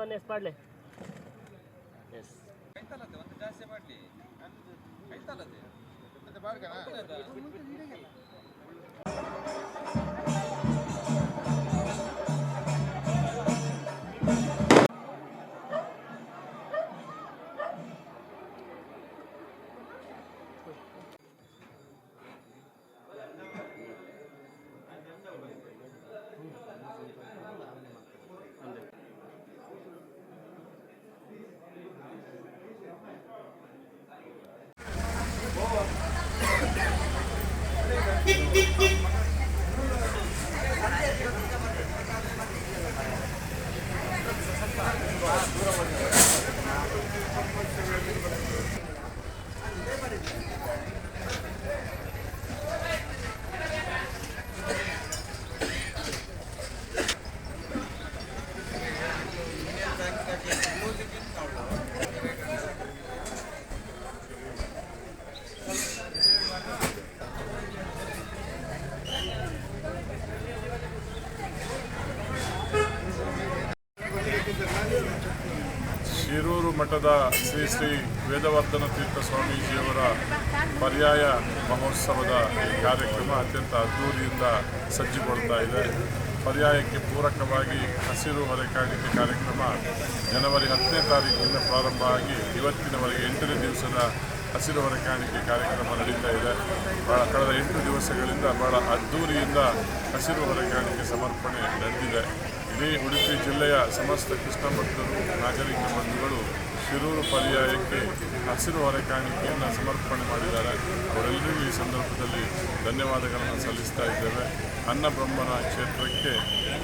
One S ಮಾಡಲಿ. S ಜಾಸ್ತಿ ಮಾಡಲಿ. ಮಠದ ಶ್ರೀ ಶ್ರೀ ವೇದವರ್ಧನ ತೀರ್ಥ ಸ್ವಾಮೀಜಿಯವರ ಪರ್ಯಾಯ ಮಹೋತ್ಸವದ ಈ ಕಾರ್ಯಕ್ರಮ ಅತ್ಯಂತ ಅದ್ದೂರಿಯಿಂದ ಸಜ್ಜುಗೊಳ್ತಾ ಇದೆ. ಪರ್ಯಾಯಕ್ಕೆ ಪೂರಕವಾಗಿ ಹಸಿರು ಹೊರೆಕಾಣಿಕೆ ಕಾರ್ಯಕ್ರಮ ಜನವರಿ ಹತ್ತನೇ ತಾರೀಕಿನಿಂದ ಪ್ರಾರಂಭ ಆಗಿ ಇವತ್ತಿನವರೆಗೆ ಎಂಟನೇ ದಿವಸದ ಹಸಿರು ಹೊರೆಕಾಣಿಕೆ ಕಾರ್ಯಕ್ರಮ ನಡೀತಾ ಇದೆ. ಬಹಳ ಕಳೆದ ಎಂಟು ದಿವಸಗಳಿಂದ ಬಹಳ ಅದ್ಧೂರಿಯಿಂದ ಹಸಿರು ಹೊರೆಕಾಣಿಕೆ ಸಮರ್ಪಣೆ ನಡೆದಿದೆ. ಇಡೀ ಉಡುಪಿ ಜಿಲ್ಲೆಯ ಸಮಸ್ತ ಕೃಷ್ಣ ಭಕ್ತರು ನಾಗರಿಕ ಬಂಧುಗಳು ಶಿರೂರು ಪರ್ಯಾಯಕ್ಕೆ ಹಸಿರು ಹೊರೆಕಾಣಿಕೆಯನ್ನು ಸಮರ್ಪಣೆ ಮಾಡಿದ್ದಾರೆ. ಅವರೆಲ್ಲರಿಗೂ ಈ ಸಂದರ್ಭದಲ್ಲಿ ಧನ್ಯವಾದಗಳನ್ನು ಸಲ್ಲಿಸ್ತಾ ಇದ್ದೇವೆ. ಅನ್ನಬ್ರಹ್ಮನ ಕ್ಷೇತ್ರಕ್ಕೆ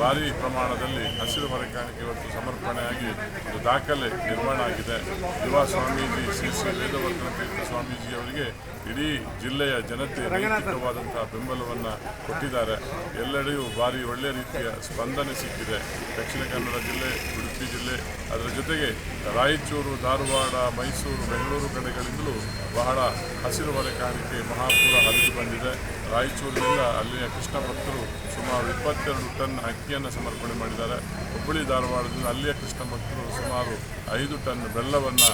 ಭಾರಿ ಪ್ರಮಾಣದಲ್ಲಿ ಹಸಿರು ಹೊರೆಕಾಣಿಕೆ ಇವತ್ತು ಸಮರ್ಪಣೆಯಾಗಿ ಒಂದು ದಾಖಲೆ ನಿರ್ಮಾಣ ಆಗಿದೆ. ಯುವ ಸ್ವಾಮೀಜಿ ಶ್ರೀ ಶ್ರೀ ವೇದವರ್ಧನ ತೀರ್ಥ ಸ್ವಾಮೀಜಿಯವರಿಗೆ ಇಡೀ ಜಿಲ್ಲೆಯ ಜನತೆ ನೈತಿಕವಾದಂತಹ ಬೆಂಬಲವನ್ನು ಕೊಟ್ಟಿದ್ದಾರೆ. ಎಲ್ಲೆಡೆಯೂ ಭಾರಿ ಒಳ್ಳೆಯ ರೀತಿಯ ಸ್ಪಂದನೆ ಸಿಕ್ಕಿದೆ. ದಕ್ಷಿಣ ಕನ್ನಡ ಜಿಲ್ಲೆ, ಉಡುಪಿ ಜಿಲ್ಲೆ, ಅದರ ಜೊತೆಗೆ ರಾಯಚೂರು ಧಾರವಾಡ, ಮೈಸೂರು, ಬೆಂಗಳೂರು ಕಡೆಗಳಿಂದಲೂ ಬಹಳ ಹಸಿರು ಹೊರೆಕಾಣಿಕೆ ಮಹಾಪುರ ಹರಿದು ಬಂದಿದೆ. ರಾಯಚೂರಿನಿಂದ ಅಲ್ಲಿಯ ಕೃಷ್ಣ ಭಕ್ತರು ಸುಮಾರು ಇಪ್ಪತ್ತೆರಡು ಟನ್ ಅಕ್ಕಿಯನ್ನು ಸಮರ್ಪಣೆ ಮಾಡಿದ್ದಾರೆ. ಹುಬ್ಬಳ್ಳಿ, ಧಾರವಾಡದಿಂದ ಅಲ್ಲಿಯ ಕೃಷ್ಣ ಭಕ್ತರು ಸುಮಾರು ಐದು ಟನ್ ಬೆಲ್ಲವನ್ನು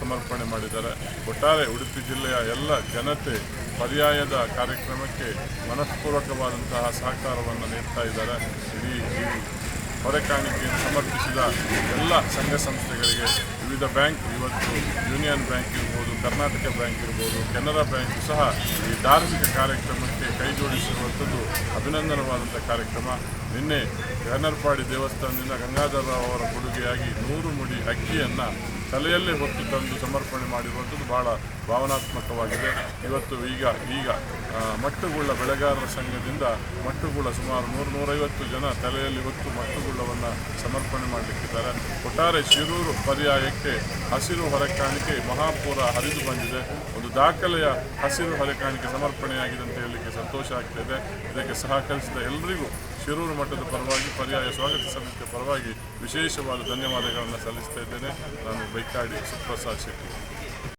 ಸಮರ್ಪಣೆ ಮಾಡಿದ್ದಾರೆ. ಒಟ್ಟಾರೆ ಉಡುಪಿ ಜಿಲ್ಲೆಯ ಎಲ್ಲ ಜನತೆ ಪರ್ಯಾಯದ ಕಾರ್ಯಕ್ರಮಕ್ಕೆ ಮನಃಪೂರ್ವಕವಾದಂತಹ ಸಹಕಾರವನ್ನು ನೀಡ್ತಾ ಇದ್ದಾರೆ. ಇಡೀ ಹೊರೆ ಹೊರೆಕಾಣಿಕೆಯನ್ನು ಸಮರ್ಪಿಸಿದ ಎಲ್ಲ ಸಂಘ ಸಂಸ್ಥೆಗಳಿಗೆ ವಿವಿಧ ಬ್ಯಾಂಕ್, ಇವತ್ತು ಯೂನಿಯನ್ ಬ್ಯಾಂಕ್ ಇರ್ಬೋದು, ಕರ್ನಾಟಕ ಬ್ಯಾಂಕ್ ಇರ್ಬೋದು, ಕೆನರಾ ಬ್ಯಾಂಕ್ ಸಹ ಈ ಧಾರ್ಮಿಕ ಕಾರ್ಯಕ್ರಮಕ್ಕೆ ಕೈ ಜೋಡಿಸಿರುವಂಥದ್ದು ಅಭಿನಂದನವಾದಂಥ ಕಾರ್ಯಕ್ರಮ. ನಿನ್ನೆ ಗನ್ನರ್ಪಾಡಿ ದೇವಸ್ಥಾನದಿಂದ ಗಂಗಾಧರ ಅವರ ಕೊಡುಗೆಯಾಗಿ ನೂರು ಮುಡಿ ಅಕ್ಕಿಯನ್ನು ತಲೆಯಲ್ಲೇ ಹೊತ್ತು ತಂದು ಸಮರ್ಪಣೆ ಮಾಡಿರುವಂಥದ್ದು ಬಹಳ ಭಾವನಾತ್ಮಕವಾಗಿದೆ. ಇವತ್ತು ಈಗ ಈಗ ಮಟ್ಟುಗುಳ್ಳ ಬೆಳೆಗಾರರ ಸಂಘದಿಂದ ಮಟ್ಟುಗುಳ್ಳ ಸುಮಾರು ನೂರು, ನೂರೈವತ್ತು ಜನ ತಲೆಯಲ್ಲಿ ಹೊತ್ತು ಮಟ್ಟುಗುಳ್ಳವನ್ನು ಸಮರ್ಪಣೆ ಮಾಡಲಿಕ್ಕಿದ್ದಾರೆ. ಒಟ್ಟಾರೆ ಶಿರೂರು ಪರ್ಯಾಯಕ್ಕೆ ಹಸಿರು ಹೊರೆಕಾಣಿಕೆ ಮಹಾಪೂರ ಹರಿದು ಬಂದಿದೆ. ಒಂದು ದಾಖಲೆಯ ಹಸಿರು ಹೊರೆಕಾಣಿಕೆ ಸಮರ್ಪಣೆಯಾಗಿದೆ ಅಂತ ಹೇಳಲಿಕ್ಕೆ ಸಂತೋಷ ಆಗ್ತಿದೆ. ಇದಕ್ಕೆ ಸಹಕರಿಸಿದ ಎಲ್ಲರಿಗೂ ಶಿರೂರು ಮಠದ ಪರವಾಗಿ, ಪರ್ಯಾಯ ಸ್ವಾಗತ ಸಮಿತಿಯ ಪರವಾಗಿ ವಿಶೇಷವಾದ ಧನ್ಯವಾದಗಳನ್ನು ಸಲ್ಲಿಸ್ತಾ ಇದ್ದೇನೆ. ನಾನು ಬೈಕಾಡಿ ಸುಪ್ರಸಾದ್ ಶೆಟ್ಟಿ.